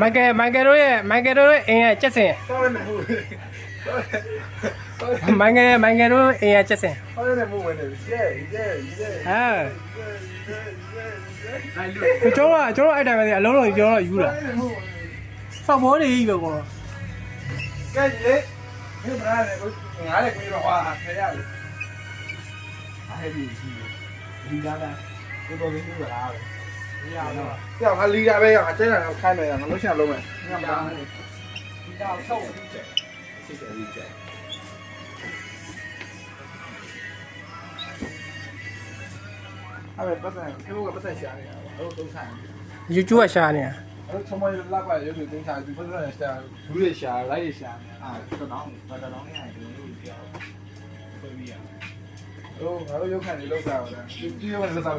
မိုက်ကယ်မိုက်ကယ်တို့ရဲ့မိုက်ကယ်တို့ရဲ့အိမ်ရဲ့ကျက်စင်ဆောင်းနေမှုဆောင်းမိုက်ကယ်မိုက်ကယ်တို့အိမ်ရဲ့ကျက်စင်ဆောင်းနေမှုဝင်နေရဲရဲရဲဟမ်လိုက်လို့ကျွန်တော်ကကျွန်တော်အဲ့တိုင်းပဲအလုံးလုံးကျွန်တော်ယူတာစောက်ဘောနေကြီးပဲကောကဲလေဒီမလားလေငါလည်းကိုရောဟာခဲရတယ်အဲ့ဒီရှိဒီကားတာကိုတော်လေးပြောတာ ပဲရတော့ကြောက်ဟာလီတာပဲရငါကျဲတာခိုင်းမယ်ငါလို့ရှာလုံးမယ်ငါမလားဒီတော့ဆောက်ပြီးကျစိတ်ကြည့်ကြအဲ့ဒါပတ်စံဖေဖို့ကပတ်စံရှာနေတာဟုတ်သုံးဆိုင် YouTube ကရှာနေတာအဲ့ချမရလာပါရုပ်တွေသုံးဆိုင်ဒီပတ်စံရှာဘူးရရှာလိုက်ရရှာအာတော့တော့တော့တော့နေရတယ်လို့ပြောဆိုပြီးရဟိုငါတို့ရုပ်ခံနေလောက်တာပါလားဒီရုပ်ခံနေလောက်တာ